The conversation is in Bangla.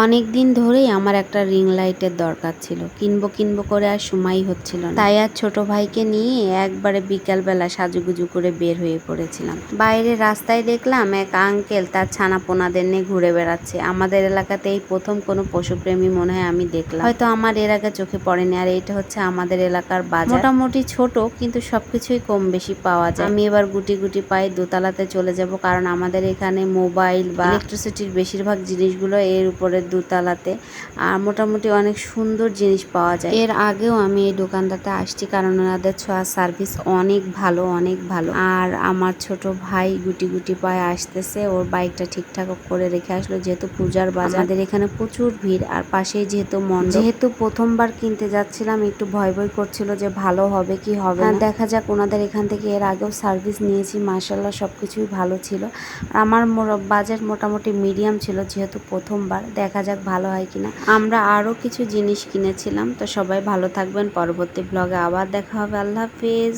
অনেক দিন ধরেই আমার একটা রিং লাইটের দরকার ছিল। কিনবো কিনবো করে আর সময় হচ্ছিল না। তাই আর ছোট ভাইকে নিয়ে একবারে বিকালবেলা সাজুগুজু করে বের হয়ে পড়েছিলাম। বাইরে রাস্তায় দেখলাম এক আঙ্কেল তার ছানা পোনাদের নিয়ে ঘুরে বেড়াচ্ছে। আমাদের এলাকাতে এই প্রথম কোনো পশুপ্রেমী মনে হয় আমি দেখলাম। হয়তো আমার এর আগে চোখে পড়েনি। আর এটা হচ্ছে আমাদের এলাকার বাজার। মোটামুটি ছোট, কিন্তু সবকিছুই কম বেশি পাওয়া যায়। আমি এবার গুটি গুটি পাই দোতলাতে চলে যাব, কারণ আমাদের এখানে মোবাইল বা ইলেকট্রিসিটির বেশিরভাগ জিনিসগুলো এর উপরে দোতলাতে। আর মোটামুটি অনেক সুন্দর জিনিস পাওয়া যায়। এর আগেও আমি এই দোকানটাতে আসছি কারণ ওনাদের ছোঁয়া সার্ভিস অনেক ভালো অনেক ভালো। আর আমার ছোট ভাই গুটি গুটি পায়ে আসতেছে। ওর বাইকটা ঠিকঠাক করে রেখে আসলো যেহেতু পূজার বাজার। আমাদের এখানে প্রচুর ভিড় আর পাশেই যেহেতু মন যেহেতু প্রথমবার কিনতে যাচ্ছিলাম, একটু ভয় ভয় করছিল যে ভালো হবে কি হবে না। দেখা যাক ওনাদের এখান থেকে এর আগেও সার্ভিস নিয়েছি। মার্শাল্লাহ সবকিছুই ভালো ছিল। আর আমার বাজেট মোটামুটি মিডিয়াম ছিল যেহেতু প্রথমবার। দেখা যাক ভালো হয় কিনা। আমরা আরও কিছু জিনিস কিনেছিলাম, তো সবাই ভালো থাকবেন। পরবর্তী ব্লগে আবার দেখা হবে। আল্লাহ হাফিজ।